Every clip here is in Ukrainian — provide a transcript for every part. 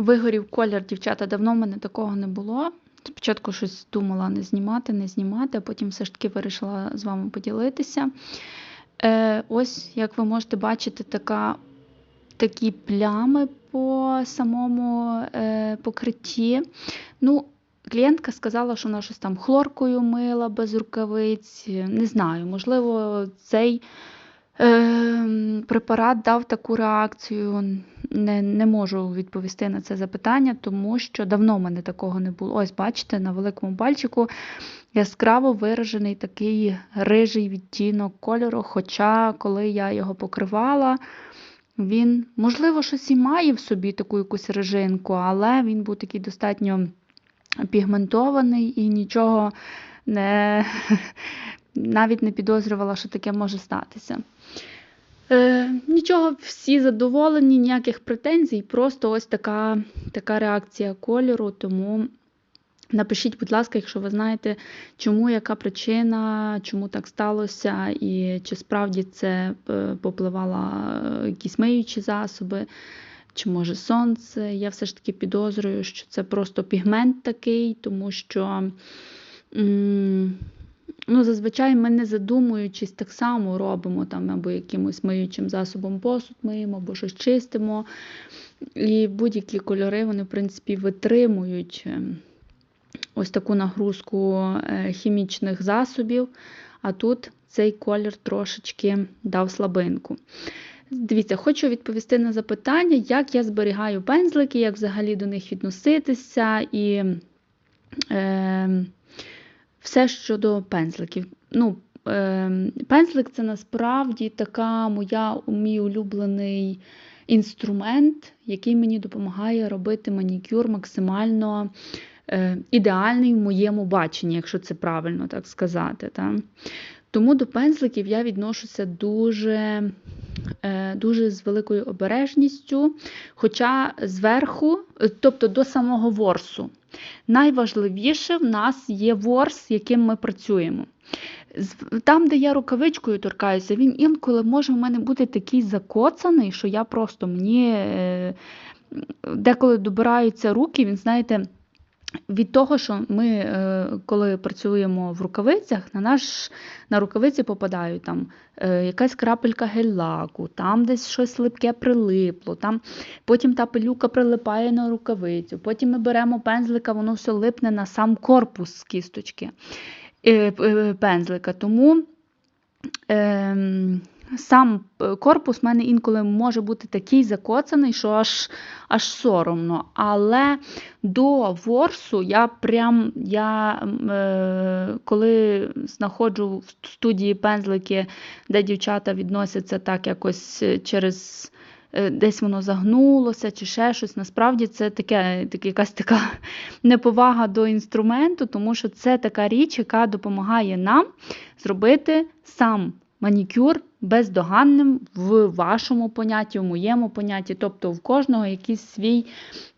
Вигорів колір, дівчата, давно в мене такого не було. Спочатку щось думала не знімати, не знімати, а потім все ж таки вирішила з вами поділитися. Е, ось, як ви можете бачити, така, такі плями по самому е, покритті. Ну, клієнтка сказала, що вона щось там хлоркою мила без рукавиць. Не знаю, можливо, цей препарат дав таку реакцію. Не, не можу відповісти на це запитання, тому що давно в мене такого не було. Ось, бачите, на великому пальчику яскраво виражений такий рижий відтінок кольору. Хоча, коли я його покривала, він, можливо, щось і має в собі таку якусь рижинку, але він був такий достатньо пігментований і нічого не, навіть не підозрювала, що таке може статися. Е, Нічого, всі задоволені, ніяких претензій, просто ось така, така реакція кольору. Тому напишіть, будь ласка, якщо ви знаєте, чому, яка причина, чому так сталося, і чи справді це е, попливало е, якісь миючі засоби, чи може сонце. Я все ж таки підозрюю, що це просто пігмент такий, тому що. м, Ну, зазвичай ми не задумуючись, так само робимо там або якимось миючим засобом посуд миємо, або щось чистимо. І будь-які кольори, вони, в принципі, витримують е, ось таку нагрузку е, хімічних засобів, а тут цей колір трошечки дав слабинку. Дивіться, хочу відповісти на запитання, як я зберігаю пензлики, як взагалі до них відноситися. і... Е, все щодо пензликів. Ну, е, Пензлик це насправді така моя мій улюблений інструмент, який мені допомагає робити манікюр максимально е, ідеальний в моєму баченні, якщо це правильно так сказати. Так? Тому до пензликів я відношуся дуже е, дуже з великою обережністю, хоча зверху, тобто до самого ворсу. Найважливіше в нас є ворс, яким ми працюємо. Там, де я рукавичкою торкаюся, він інколи може в мене бути такий закоцаний, що я просто мені е, деколи добираються руки, він, знаєте, від того, що ми, е, коли працюємо в рукавицях, на наш на рукавиці попадають там е, якась крапелька гель-лаку, там десь щось липке прилипло, там потім та пилюка прилипає на рукавицю, потім ми беремо пензлика, воно все липне на сам корпус кісточки е, пензлика. Тому ем, сам е, корпус в мене інколи може бути такий закоцаний, що аж аж соромно. Але до ворсу я прям, я е, коли знаходжу в студії пензлики, де дівчата відносяться так якось е, через. Е, десь воно загнулося чи ще щось. Насправді це таке, таке, якась така неповага до інструменту, тому що це така річ, яка допомагає нам зробити сам манікюр бездоганним в вашому понятті, в моєму понятті, тобто в кожного якийсь свій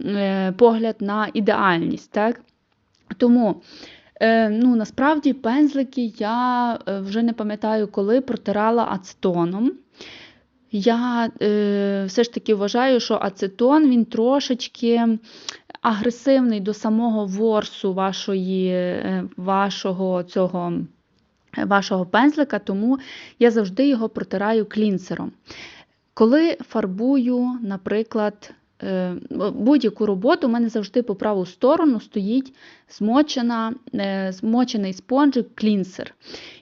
е, погляд на ідеальність. Так? Тому е, ну, насправді пензлики я е, вже не пам'ятаю, коли протирала ацетоном. Я е, все ж таки вважаю, що ацетон він трошечки агресивний до самого ворсу вашої, вашого цього вашого пензлика, тому я завжди його протираю клінсером. Коли фарбую, наприклад, е, будь-яку роботу, у мене завжди по праву сторону стоїть змочена, е, змочений спонжик клінсер.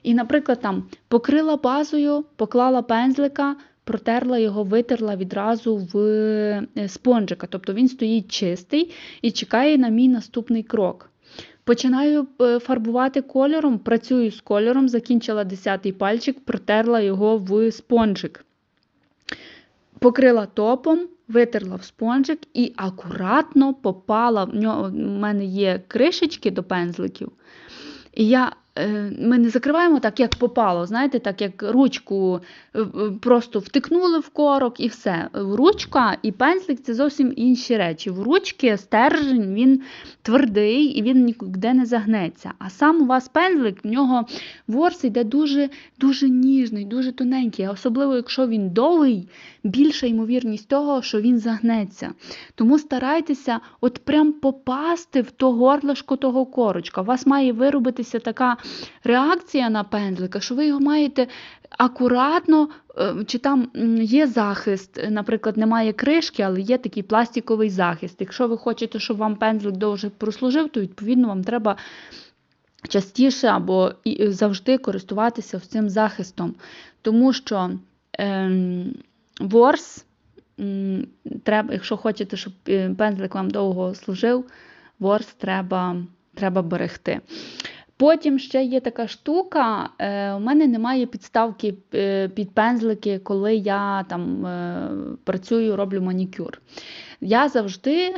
І, наприклад, там покрила базою, поклала пензлика, протерла його, витерла відразу в е, спонжика. Тобто він стоїть чистий і чекає на мій наступний крок. Починаю е, фарбувати кольором, працюю з кольором, закінчила 10-й пальчик, протерла його в спонжик. Покрила топом, витерла в спонжик і акуратно попала. В мене є кришечки до пензликів. І я ми не закриваємо так, як попало, знаєте, так як ручку е, просто втикнули в корок і все. Ручка і пензлик це зовсім інші речі. В ручки стержень він твердий і він нікуди не загнеться. А сам у вас пензлик, в нього ворс йде дуже дуже ніжний, дуже тоненький. Особливо, якщо він довгий, більша ймовірність того, що він загнеться. Тому старайтеся от прям попасти в то горлишко того корочка. У вас має виробитися така реакція на пензлика, що ви його маєте акуратно, е, чи там є захист, наприклад, немає кришки, але є такий пластиковий захист. Якщо ви хочете, щоб вам пензлик довше прослужив, то відповідно вам треба частіше або завжди користуватися цим захистом. Тому що ем, ворс, треба, якщо хочете, щоб е, пензлик вам довго служив, ворс треба, треба берегти. Потім ще є така штука, е, у мене немає підставки е, під пензлики, коли я там е, працюю, роблю манікюр. Я завжди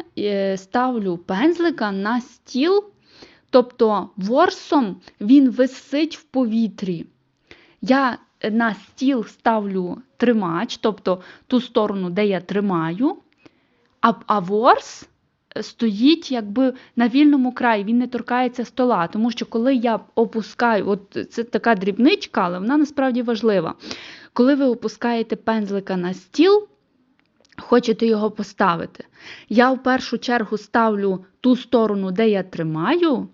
ставлю пензлика на стіл, тобто ворсом він висить в повітрі. Я на стіл ставлю тримач, тобто ту сторону, де я тримаю, а, а ворс стоїть якби на вільному краї, він не торкається стола. Тому що коли я опускаю, от це така дрібничка, але вона насправді важлива. Коли ви опускаєте пензлика на стіл, хочете його поставити, я в першу чергу ставлю ту сторону, де я тримаю,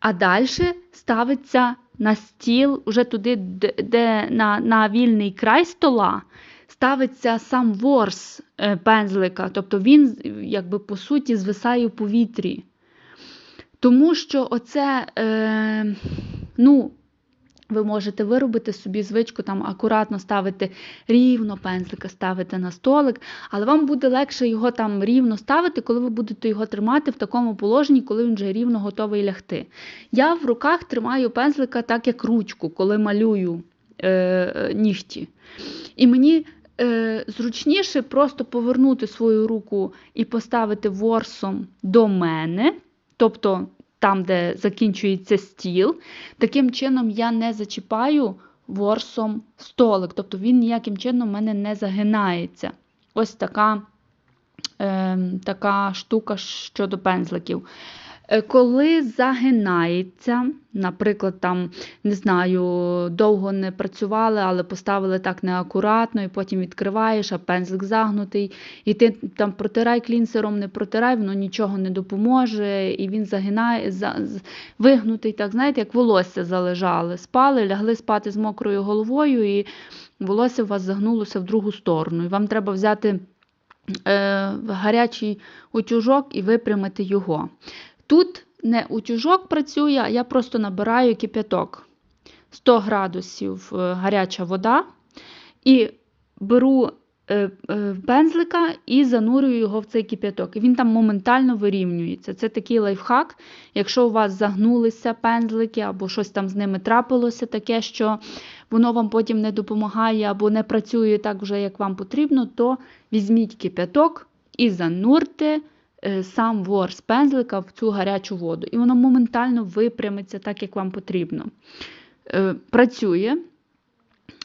а далі ставиться на стіл, уже туди, де, на, на вільний край стола, ставиться сам ворс е, пензлика, тобто він, якби по суті, звисає в повітрі. Тому що оце, е, ну, ви можете виробити собі звичку там акуратно ставити рівно пензлика, ставити на столик, але вам буде легше його там рівно ставити, коли ви будете його тримати в такому положенні, коли він вже рівно готовий лягти. Я в руках тримаю пензлика так, як ручку, коли малюю е, нігті. І мені е, зручніше просто повернути свою руку і поставити ворсом до мене, тобто там, де закінчується стіл. Таким чином я не зачіпаю ворсом столик, тобто він ніяким чином в мене не загинається. Ось така, е, така штука щодо пензликів. Е, Коли загинається, наприклад, там, не знаю, довго не працювали, але поставили так неакуратно, і потім відкриваєш, а пензлик загнутий, і ти там протирай клінсером, не протирай, воно нічого не допоможе, і він загинає, за, вигнутий, так, знаєте, як волосся залежали. Спали, лягли спати з мокрою головою, і волосся у вас загнулося в другу сторону. І вам треба взяти е, гарячий утюжок і випрямити його. Тут не утюжок працює, а я просто набираю кип'яток. 100 градусів е, гаряча вода. І беру е, е, пензлика і занурюю його в цей кип'яток. І він там моментально вирівнюється. Це такий лайфхак. Якщо у вас загнулися пензлики або щось там з ними трапилося, таке, що воно вам потім не допомагає або не працює так вже, як вам потрібно, то візьміть кип'яток і занурте е, вор з пензлика в цю гарячу воду. І воно моментально випрямиться так, як вам потрібно. Е, Працює.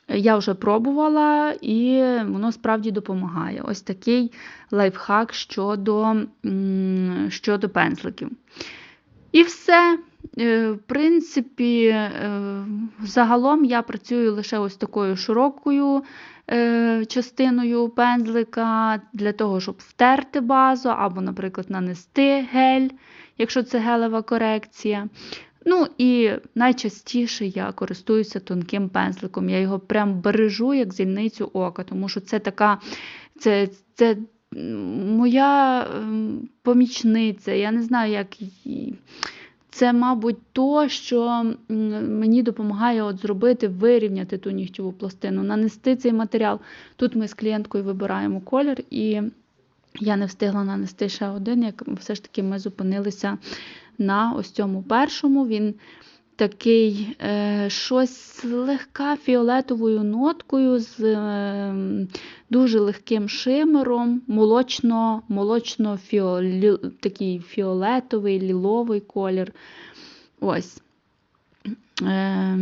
Я вже пробувала, і воно справді допомагає. Ось такий лайфхак щодо, щодо пензликів. І все. Е, В принципі, е, загалом я працюю лише ось такою широкою е, частиною пензлика для того, щоб втерти базу, або, наприклад, нанести гель, якщо це гелева корекція. Ну і найчастіше я користуюся тонким пензликом. Я його прям бережу як зільницю ока, тому що це така, це, це моя ем, помічниця. Я не знаю, як її. Це, мабуть, то, що мені допомагає от зробити, вирівняти ту нігтєву пластину, нанести цей матеріал. Тут ми з клієнткою вибираємо колір, і я не встигла нанести ще один, як все ж таки ми зупинилися на ось цьому першому. Він такий е, щось легка фіолетовою ноткою, з е, дуже легким шимером, молочно, молочно фіолі, такий фіолетовий, ліловий колір. Ось. Е,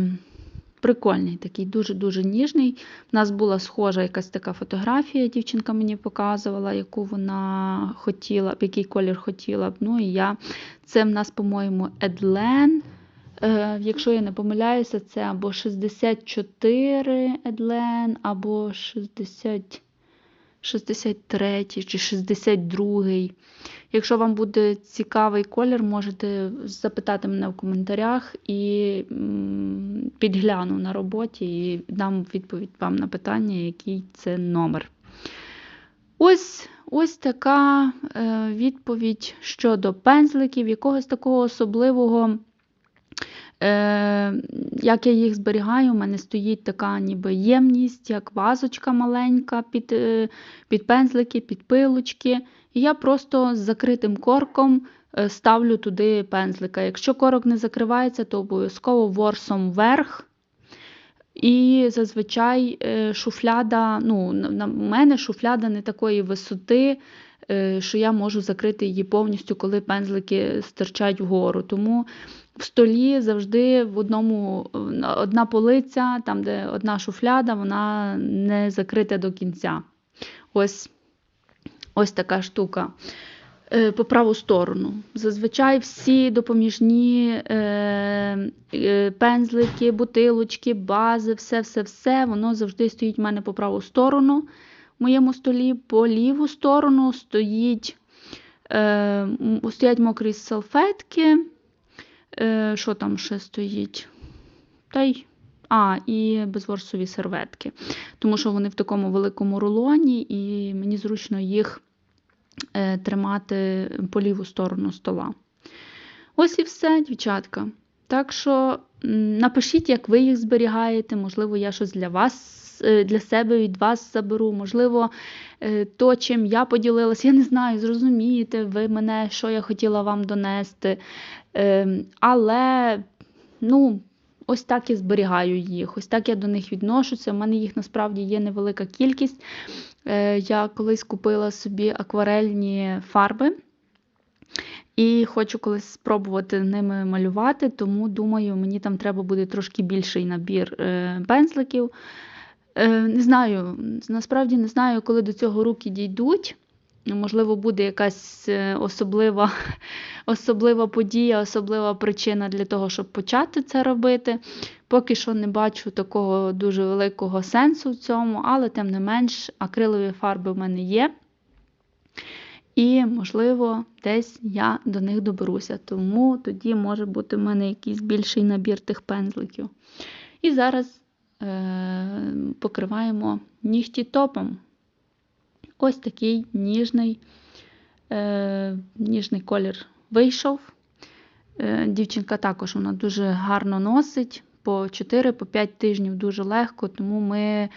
Прикольний, такий дуже-дуже ніжний. У нас була схожа якась така фотографія, дівчинка мені показувала, яку вона хотіла, б, який колір хотіла б. Ну і я. Це в нас, по-моєму, Едлен. Е, якщо я не помиляюся, це або 64 Едлен, або 60. 63 чи 62. Якщо вам буде цікавий колір, можете запитати мене в коментарях і підгляну на роботі і дам відповідь вам на питання, який це номер. Ось, ось така е, відповідь щодо пензликів, якогось такого особливого. Е, Як я їх зберігаю, у мене стоїть така ніби ємність, як вазочка маленька під е, під пензлики, під пилочки. І я просто з закритим корком е, ставлю туди пензлика. Якщо корок не закривається, то обов'язково ворсом вверх. І зазвичай шуфляда, ну, на мене шуфляда не такої висоти, що я можу закрити її повністю, коли пензлики стирчать вгору. Тому в столі завжди в одному одна полиця, там, де одна шуфляда, вона не закрита до кінця. Ось ось така штука. Е, по праву сторону. Зазвичай всі допоміжні е, е, пензлики, бутилочки, бази, все-все-все, воно завжди стоїть в мене по праву сторону в моєму столі, по ліву сторону стоїть, е, стоять мокрі салфетки. Е, Що там ще стоїть? Та й а, і безворсові серветки. Тому що вони в такому великому рулоні, і мені зручно їх е, тримати по ліву сторону стола. Ось і все, дівчатка. Так що напишіть, як ви їх зберігаєте, можливо, я щось для вас. Для себе від вас заберу, можливо, то, чим я поділилася, я не знаю, зрозумієте ви мене, що я хотіла вам донести. Ем, але, ну, ось так я зберігаю їх, ось так я до них відношуся. У мене їх насправді є невелика кількість. Е, я колись купила собі акварельні фарби. І хочу колись спробувати ними малювати, тому думаю, мені там треба буде трошки більший набір е, пензликів. Е, не знаю, насправді не знаю, коли до цього руки дійдуть. Можливо, буде якась особлива особлива подія, особлива причина для того, щоб почати це робити. Поки що не бачу такого дуже великого сенсу в цьому, але тим не менш, акрилові фарби в мене є. І, можливо, десь я до них доберуся. Тому тоді може бути в мене якийсь більший набір тих пензликів. І зараз е- покриваємо нігті топом. Ось такий ніжний, е- ніжний колір вийшов. Е, дівчинка також вона дуже гарно носить, по 4-5 тижнів дуже легко, тому ми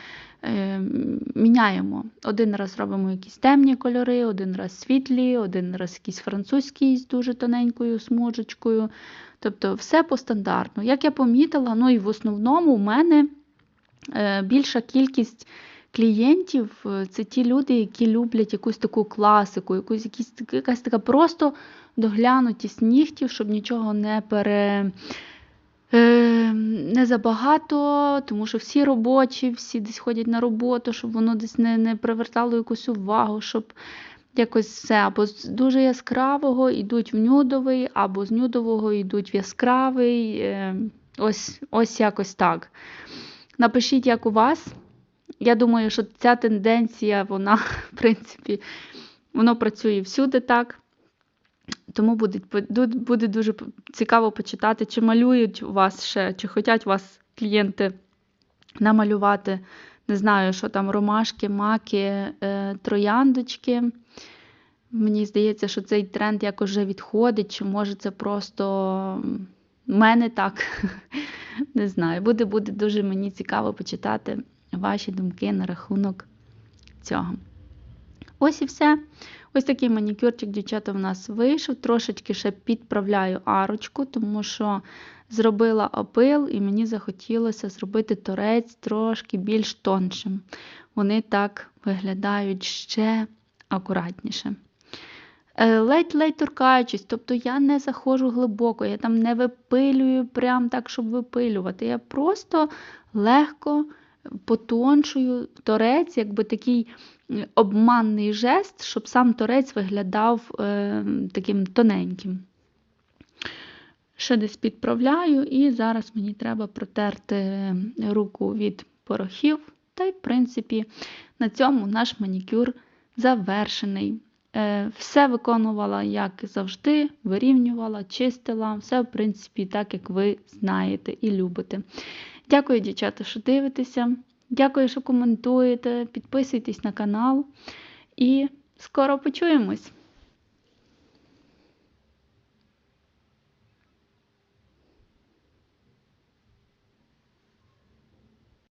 е, міняємо. Один раз робимо якісь темні кольори, один раз світлі, один раз якийсь французький з дуже тоненькою смужечкою. Тобто все по стандартну. Як я помітила, ну і в основному в мене е, більша кількість. Клієнтів це ті люди, які люблять якусь таку класику, якусь якісь, якась така просто доглянутість нігтів, щоб нічого не пере. Е, не забагато, тому що всі робочі, всі десь ходять на роботу, щоб воно десь не не привертало якусь увагу, щоб якось все або з дуже яскравого йдуть в нюдовий, або з нюдового йдуть в яскравий. Е, ось, Ось якось так. Напишіть, як у вас. Я думаю, що ця тенденція, вона, в принципі, воно працює всюди так. Тому буде буде дуже цікаво почитати, чи малюють вас ще, чи хочуть вас клієнти намалювати. Не знаю, що там ромашки, маки, е, трояндочки. Мені здається, що цей тренд якось вже відходить, чи може це просто мене так. Не знаю. Буде, буде дуже мені цікаво почитати ваші думки на рахунок цього. Ось і все. Ось такий манікюрчик, дівчата, в нас вийшов. Трошечки ще підправляю арочку, тому що зробила опил, і мені захотілося зробити торець трошки більш тоншим. Вони так виглядають ще акуратніше. Е, ледь-ледь торкаючись, тобто я не заходжу глибоко, я там не випилюю прям так, щоб випилювати. Я просто легко потоншую торець, якби такий обманний жест, щоб сам торець виглядав е, таким тоненьким. Ще десь підправляю, і зараз мені треба протерти руку від порохів, Та й, в принципі, на цьому наш манікюр завершений. Е, Все виконувала, як завжди, вирівнювала, чистила, все, в принципі, так, як ви знаєте і любите. Дякую, дівчата, що дивитеся. Дякую, що коментуєте. Підписуйтесь на канал. І скоро почуємось!